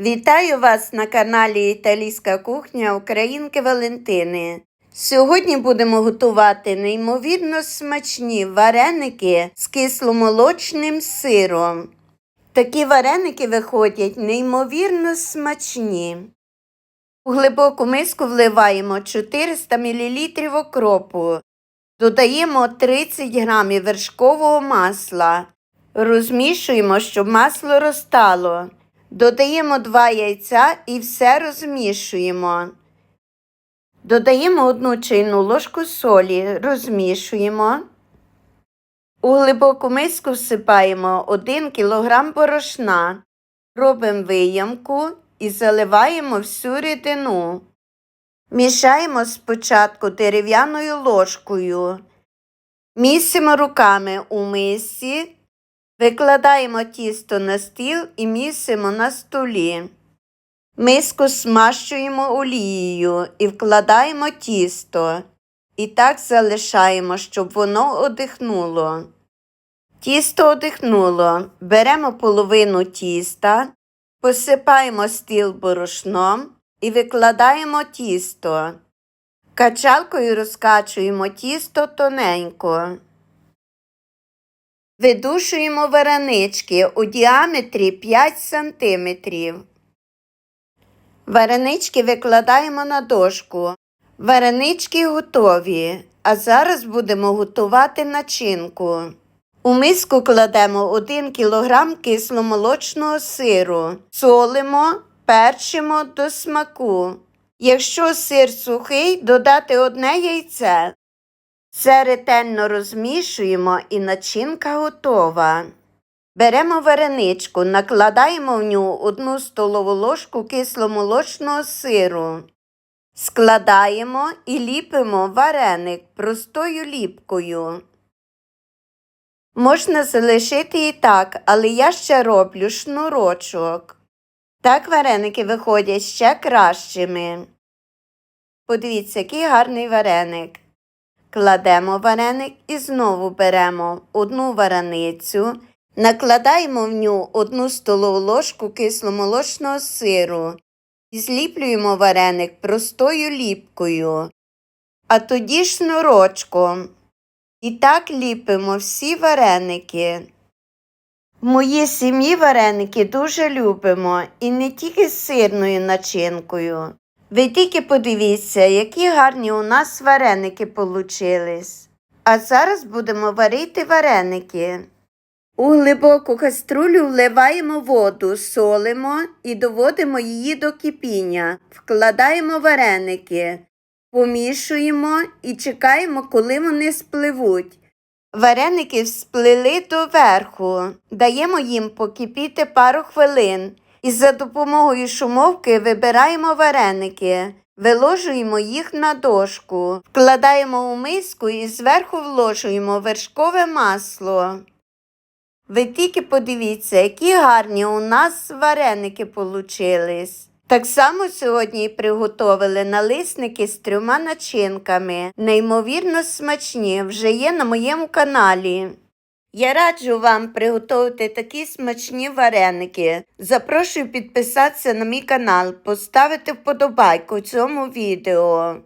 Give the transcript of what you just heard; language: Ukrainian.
Вітаю вас на каналі Італійська кухня Українки Валентини. Сьогодні будемо готувати неймовірно смачні вареники з кисломолочним сиром. Такі вареники виходять неймовірно смачні. У глибоку миску вливаємо 400 мл окропу, додаємо 30 г вершкового масла, розмішуємо, щоб масло розтало. Додаємо 2 яйця і все розмішуємо. Додаємо 1 чайну ложку солі, розмішуємо. У глибоку миску всипаємо 1 кг борошна. Робимо виямку і заливаємо всю рідину. Мішаємо спочатку дерев'яною ложкою. Місимо руками у мисці. Викладаємо тісто на стіл і місимо на столі. Миску смащуємо олією і вкладаємо тісто. І так залишаємо, щоб воно одихнуло. Тісто одихнуло. Беремо половину тіста, посипаємо стіл борошном і викладаємо тісто. Качалкою розкачуємо тісто тоненько. Видушуємо варенички у діаметрі 5 см. Варенички викладаємо на дошку. Варенички готові, а зараз будемо готувати начинку. У миску кладемо 1 кг кисломолочного сиру, солимо, перчимо до смаку. Якщо сир сухий, додати одне яйце. Все ретельно розмішуємо і начинка готова. Беремо вареничку, накладаємо в нього одну столову ложку кисломолочного сиру. Складаємо і ліпимо вареник простою ліпкою. Можна залишити і так, але я ще роблю шнурочок. Так вареники виходять ще кращими. Подивіться, який гарний вареник. Кладемо вареник і знову беремо одну вареницю, накладаємо в нього одну столову ложку кисломолочного сиру і зліплюємо вареник простою ліпкою, а тоді шнурочком. І так ліпимо всі вареники. В моїй сім'ї вареники дуже любимо і не тільки з сирною начинкою. Ви тільки подивіться, які гарні у нас вареники получились. А зараз будемо варити вареники. У глибоку каструлю вливаємо воду, солимо і доводимо її до кипіння. Вкладаємо вареники, помішуємо і чекаємо, коли вони спливуть. Вареники всплили доверху, даємо їм покипіти пару хвилин. І за допомогою шумовки вибираємо вареники, виложуємо їх на дошку, вкладаємо у миску і зверху вложуємо вершкове масло. Ви тільки подивіться, які гарні у нас вареники получились. Так само сьогодні приготовили налисники з трьома начинками. Неймовірно смачні, вже є на моєму каналі. Я раджу вам приготувати такі смачні вареники. Запрошую підписатися на мій канал, поставити вподобайку цьому відео.